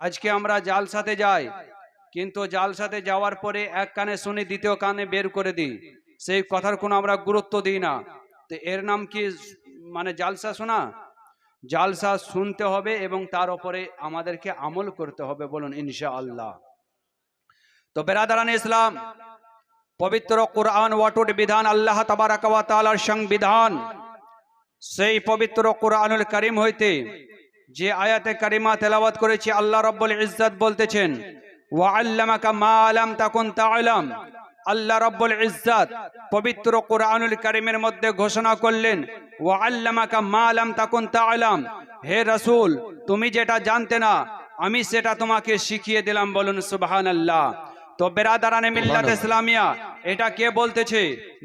আজকে আমরা জালসাতে যাই, কিন্তু জালসাতে যাওয়ার পরে এক কানে শুনি, দ্বিতীয় কানে বের করে দিই। সেই কথার কোনো আমরা গুরুত্ব দিই না। তো এর নাম কি মানে জালসা শোনা? জালসা শুনতে হবে এবং তার উপরে আমাদেরকে আমল করতে হবে বলুন ইনশা আল্লাহ তো বেরাদারান ইসলাম, পবিত্র কোরআন ওয়াটুট বিধান আল্লাহ তাবারাক ওয়া সংবিধান। সেই পবিত্র কোরআনুল করিম হইতে যে আয়াতে কারিমা তেলাওয়াত করেছি আল্লাহ রব্বুল ইজ্জত বলতেছেন ওয়া আল্লামাকা মা আলাম তাকুন তাআলাম। আল্লাহ রব্বুল ইজ্জত পবিত্র কোরআনুল কারিমের মধ্যে ঘোষণা করলেন ওয়া আল্লামাকা মা আলাম তাকুন তাআলাম। হে রাসূল তুমি যেটা জানতে না আমি সেটা তোমাকে শিখিয়ে দিলাম বলুন সুবহানাল্লাহ। তো বেরাদারানে মিল্লাত ইসলামিয়া এটা কে বলতেছে?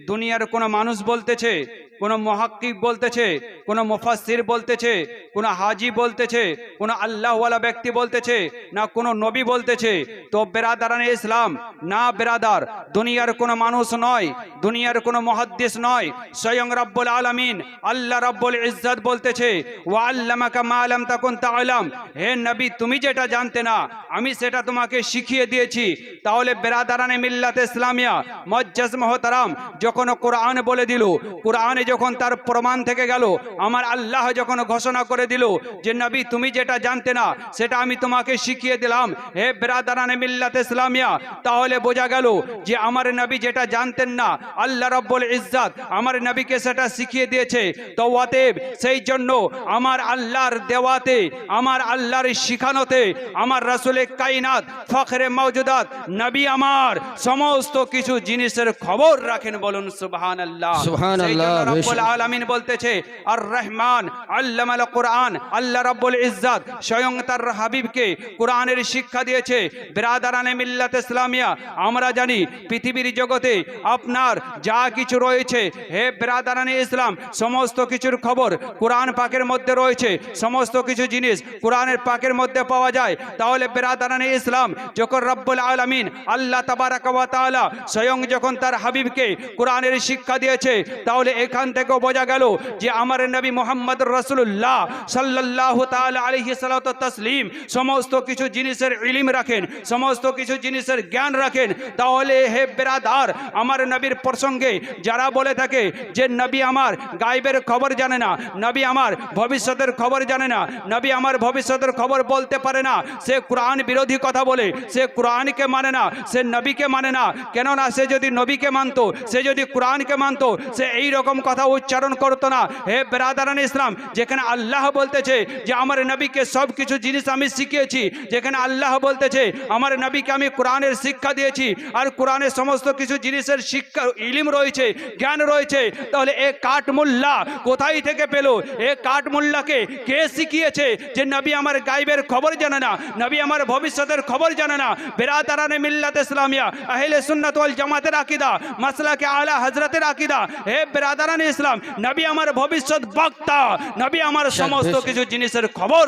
দুনিয়ার কোন মানুষ বলতেছে কোন মহাক্কিক বলতেছে, কোন মুফাসসির বলতেছে, কোন হাজি বলতেছে, কোন আল্লাহওয়ালা ব্যক্তি বলতেছে, না কোন নবী বলতেছে, তো বেরাদারানে ইসলাম, না বেরাদার, দুনিয়ার কোন মানুষ নয়, দুনিয়ার কোন মহাদ্দিস নয়, স্বয়ং রব্বুল আলামিন, আল্লাহ রব্বুল ইজ্জত বলতেছে, ওয়া আল্লামাকা মা লাম তাকুন তাআলাম হে নবী, তুমি যেটা জানতে না, আমি সেটা তোমাকে শিখিয়ে দিয়েছি তাহলে বেরাদারানে মিল্লাত ইসলামিয়া, মজ্জাজ মহতারাম, যখন কোরআন বলে দিল, কোরআনে যখন তার প্রমাণ থেকে গেল আমার আল্লাহ যখন ঘোষণা করে দিল যে নবী তুমি যেটা জানতে না সেটা আমি তোমাকে শিখিয়ে দিলাম। হে বেরাদারানে মিল্লাত ইসলামিয়া তাহলে বোঝা গেল যে আমার নবী যেটা জানতেন না আল্লাহ রব্বুল ইজ্জত আমার নবীকে সেটা শিখিয়ে দিয়েছে। তো অতএব সেই জন্য আমার আল্লাহর দেওয়াতে আমার আল্লাহর শিখানোতে আমার রাসুলে কাইনাত ফখরে মৌজুদাত নবী আমার সমস্ত কিছু জিনিসের খবর রাখেন বলুন সুবহান আল্লাহ সুবহানাল্লাহ, রব্বুল। আলামিন বলতেছে আর রহমান আল্লামাল কোরআন আল্লাহ রব্বুল ইজ্জত স্বয়ং তার হাবিবকে কোরআনের শিক্ষা দিয়েছে। বিরাদারানে মিল্লাত ইসলামিয়া আমরা জানি পৃথিবীর জগতে আপনার যা কিছু রয়েছে হে বিরাদারানে ইসলাম সমস্ত কিছুর খবর কোরআন পাকের মধ্যে রয়েছে। সমস্ত কিছু জিনিস কোরআনের পাকের মধ্যে পাওয়া যায়। তাহলে বিরাদারানে ইসলাম যখন রব্বুল আলামিন আল্লাহ তাবারাক ওয়া তাআলা স্বয়ং যখন তার হাবিবকে কোরআনের শিক্ষা দিয়েছে তাহলে এখান থেকেও বোঝা গেল যে আমার নবী মোহাম্মদ রসুল্লাহ সাল্লাল্লাহু তাআলা আলাইহি সাল্লাতু তাসলিম সমস্ত কিছু জিনিসের ইলিম রাখেন, সমস্ত কিছু জিনিসের জ্ঞান রাখেন। তাহলে হে বেরাদার, আমার নবীর প্রসঙ্গে যারা বলে থাকে যে নবী আমার গায়েবের খবর জানে না, নবী আমার ভবিষ্যতের খবর জানে না, নবী আমার ভবিষ্যতের খবর বলতে পারে না, সে কোরআন বিরোধী কথা বলে, সে কোরআনকে মানে না, সে নবীকে মানে না। কেননা সে যদি নবীকে মানতো, সে যদি কোরআনকে মানতো, সে এই রকম কথা উচ্চারণ করতো না। হে বেরাদারান ইসলাম, যেখানে আল্লাহ বলতেছে যে আমার নবীকে সব কিছু জিনিস আমি শিখিয়েছি, যেখানে আল্লাহ বলতেছে আমার নবীকে আমি কোরআনের শিক্ষা দিয়েছি আর কোরআনের সমস্ত কিছু জিনিসের শিক্ষা, ইলিম রয়েছে, জ্ঞান রয়েছে, তাহলে এ কাঠমুল্লা কোথায় থেকে পেল? এ কাঠমুল্লাকে কে শিখিয়েছে যে নবী আমার গাইবের খবর জানে না, নবী আমার ভবিষ্যতের খবর জানে না? বেরাতারানে মিল্লাত ইসলামিয়া, আহলে সুন্নাত জামাতের আকীদা, মাসলাকে আলা হযরতের আকীদা। হে বেরাদারান ইসলাম নবী আমার ভবিষ্যৎ বক্তা নবী আমার সমস্ত কিছু জিনিসের খবর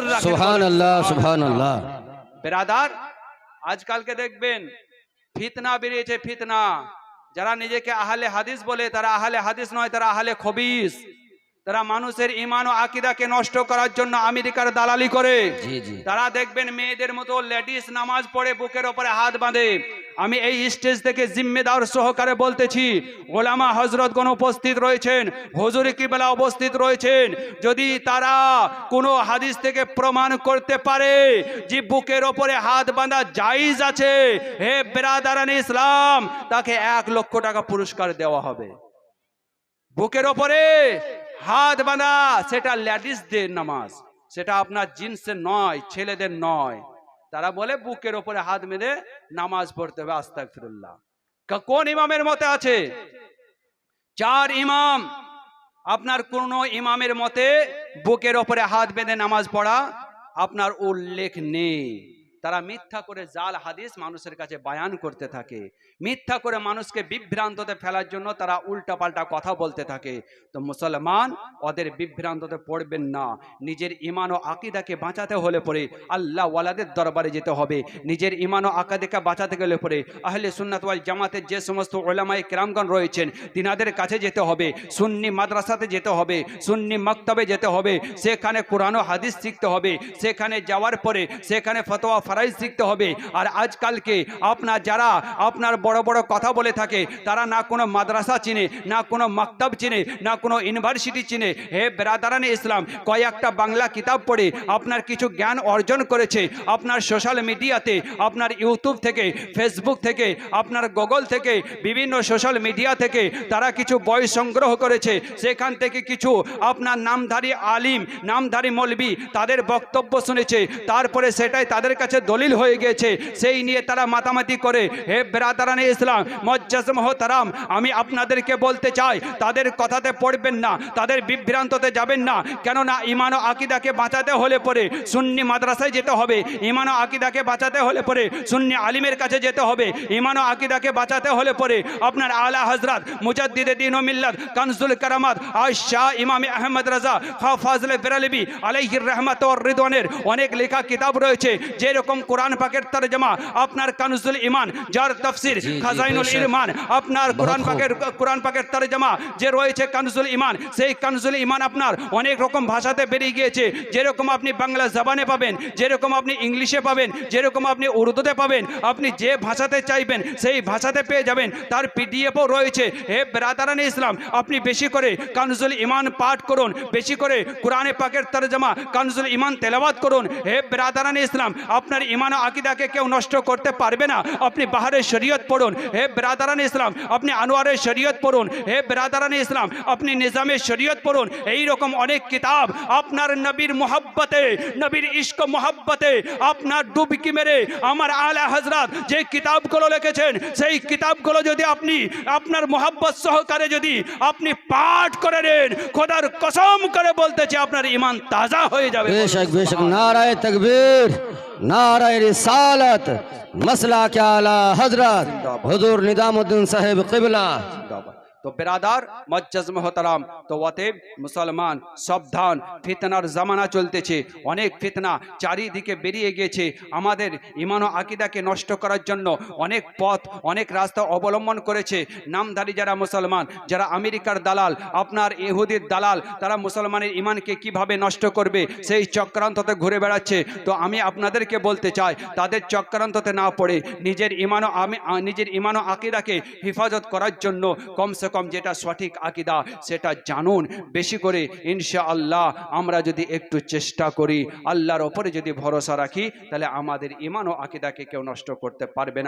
বেরাদার আজকালকে দেখবেন ফিতনা বেরিয়েছে ফিতনা। যারা নিজেকে আহলে হাদিস বলে তারা আহলে হাদিস নয় তারা আহলে খবিস। তারা মানুষের ইমান ও আকিদাকে নষ্ট করার জন্য আমেরিকার দালালি করে। তারা দেখবেন মেয়েদের মতো লেডিস নামাজ পড়ে বুকের ওপরে হাত বাঁধে। আমি এই স্টেজ থেকে জিম্মেদার সহকারে বলতেছি, ওলামা হজরতগণ উপস্থিত রয়েছেন, হজুরি কিবেলা উপস্থিত রয়েছেন। যদি তারা কোনো হাদিস থেকে প্রমাণ করতে পারে যে বুকের ওপরে হাত বাঁধা জাইজ আছে, হে বেরাদারান ইসলাম, তাকে এক লক্ষ টাকা পুরস্কার দেওয়া হবে। বুকের ওপরে হাত বাঁধা, সেটা লেডিসদের নামাজ, সেটা আপনার জিন্সের নয়, ছেলেদের নয়। তারা বলে, বুকের ওপরে হাত বেঁধে নামাজ পড়তে হবে আস্তাক ফিরুল্লাহ কোন ইমামের মতে আছে? চার ইমাম। আপনার কোন ইমামের মতে বুকের ওপরে হাত বেঁধে নামাজ পড়া আপনার উল্লেখ নেই। তারা মিথ্যা করে জাল হাদিস মানুষের কাছে বায়ান করতে থাকে। মিথ্যা করে মানুষকে বিভ্রান্ততে ফেলার জন্য তারা উল্টাপাল্টা কথা বলতে থাকে। তো মুসলমান, ওদের বিভ্রান্ততে পড়বেন না। নিজের ইমান ও আকিদাকে বাঁচাতে হলে পরে আল্লাহ ওয়ালাদের দরবারে যেতে হবে। নিজের ইমান ও আকাদিকে বাঁচাতে গেলে পরে আহলে সুন্নাত ওয়াল জামাতের যে সমস্ত ওলামাই কেরামগণ রয়েছেন, তিনাদের কাছে যেতে হবে। সুন্নি মাদ্রাসাতে যেতে হবে, সুন্নি মক্তবে যেতে হবে। সেখানে কোরআন ও হাদিস শিখতে হবে। সেখানে যাওয়ার পরে সেখানে ফতোয়া লেখাপড়াই শিখতে হবে। আর আজকালকে আপনার যারা আপনার বড় বড় কথা বলে থাকে, তারা না কোনো মাদ্রাসা চিনে, না কোনো মাকতাব চিনে, না কোনো ইউনিভার্সিটি চিনে। হে বেরাদারানে ইসলাম, কয়েকটা বাংলা কিতাব পড়ে আপনার কিছু জ্ঞান অর্জন করেছে। আপনার সোশ্যাল মিডিয়াতে, আপনার ইউটিউব থেকে, ফেসবুক থেকে, আপনার গুগল থেকে, বিভিন্ন সোশ্যাল মিডিয়া থেকে তারা কিছু বই সংগ্রহ করেছে। সেখান থেকে কিছু আপনার নামধারী আলিম, নামধারী মলবি তাদের বক্তব্য শুনেছে। তারপরে সেটাই তাদের কাছে দলিল হয়ে গেছে সেই নিয়ে তারা মাতামাতি করে, হে বেরাদারানে ইসলাম, মজ্জাজ মহতারাম, আমি আপনাদেরকে বলতে চাই, তাদের কথাতে পড়বেন না, তাদের বিভ্রান্ততে যাবেন না, কেননা ইমান ও আকিদাকে বাঁচাতে হলে পরে সুন্নি মাদ্রাসায় যেতে হবে ইমান ও আকিদাকে বাঁচাতে হলে পরে সুন্নি আলিমের কাছে যেতে হবে ইমান ও আকিদাকে বাঁচাতে হলে পরে আপনার আলা হজরত মুজাদ্দিদ দিন ও মিল্লাত, কানজুল কারামাত আজ শাহ ইমাম আহমদ রাজা খা ফাজলে বেরালিবি আলাইহির রহমত ও রিদওয়ানের অনেক লেখা কিতাব রয়েছে, যেরকম কোরআন পাকের তরজমা আপনার কানজুল ইমান যার তফসির খাজাইনুল। ইমান আপনার কোরআন পাকের কোরআন পাকের তরজমা যে রয়েছে কানজুল ইমান সেই কানজুল ইমান আপনার অনেক রকম ভাষাতে বেরিয়ে গিয়েছে। যেরকম আপনি বাংলা জবানে পাবেন যেরকম আপনি ইংলিশে পাবেন যেরকম আপনি উর্দুতে পাবেন আপনি যে ভাষাতে চাইবেন সেই ভাষাতে পেয়ে যাবেন। তার পিডিএফও রয়েছে। হে বেরাদারান ইসলাম আপনি বেশি করে কানজুল ইমান পাঠ করুন বেশি করে কোরআনে পাকের তরজমা কানজুল ইমান তেলাওয়াত করুন। হে বেরাদারান ইসলাম আপনার আপনার ইমান আকিদাকে কেউ নষ্ট করতে পারবে না। আপনি বাহারের শরীয়ত পড়ুন। হে ব্রাদারান ইসলাম, আপনি আনোয়ারের শরীয়ত পড়ুন। হে ব্রাদারান ইসলাম, আপনি নিজামের শরীয়ত পড়ুন। এই রকম অনেক কিতাব আপনার নবীর মোহাব্বতে, নবীর ইস্ক মোহাব্বতে আপনার ডুবকি মেরে আমার আলা হজরত যে কিতাবগুলো লিখেছেন, সেই কিতাবগুলো যদি আপনি আপনার মোহাব্বত সহকারে যদি আপনি পাঠ করে নেন, খোদার কসম করে বলতেছে আপনার ইমান তাজা হয়ে যাবে। বেশক বেশক, নারায় তকবীর। नाराय रिसालत मसला क्या आला हजरत हुजूर निजामुद्दीन साहेब किबला তো বেরাদার, মজ্জাজ মহতারাম, তো অতএব মুসলমান, সাবধান। ফিতনার জামানা চলতেছে, অনেক ফিতনা চারিদিকে বেরিয়ে গিয়েছে। আমাদের ইমান ও আকিদাকে নষ্ট করার জন্য অনেক পথ, অনেক রাস্তা অবলম্বন করেছে। নামধারী যারা মুসলমান, যারা আমেরিকার দালাল, আপনার ইহুদির দালাল, তারা মুসলমানের ইমানকে কীভাবে নষ্ট করবে? সেই চক্রান্ততে ঘুরে বেড়াচ্ছে। তো আমি আপনাদেরকে বলতে চাই, তাদের চক্রান্ততে না পড়ে নিজের ইমান ও আমি নিজের ইমান ও আকিদাকে হেফাজত করার জন্য কমসে কম যেটা সঠিক আকিদা, সেটা জানুন। বেশি করে ইনশা আল্লাহ আমরা যদি একটু চেষ্টা করি, আল্লাহর ওপরে যদি ভরসা রাখি, তাহলে আমাদের ইমান ও আকিদাকে কেউ নষ্ট করতে পারবে না।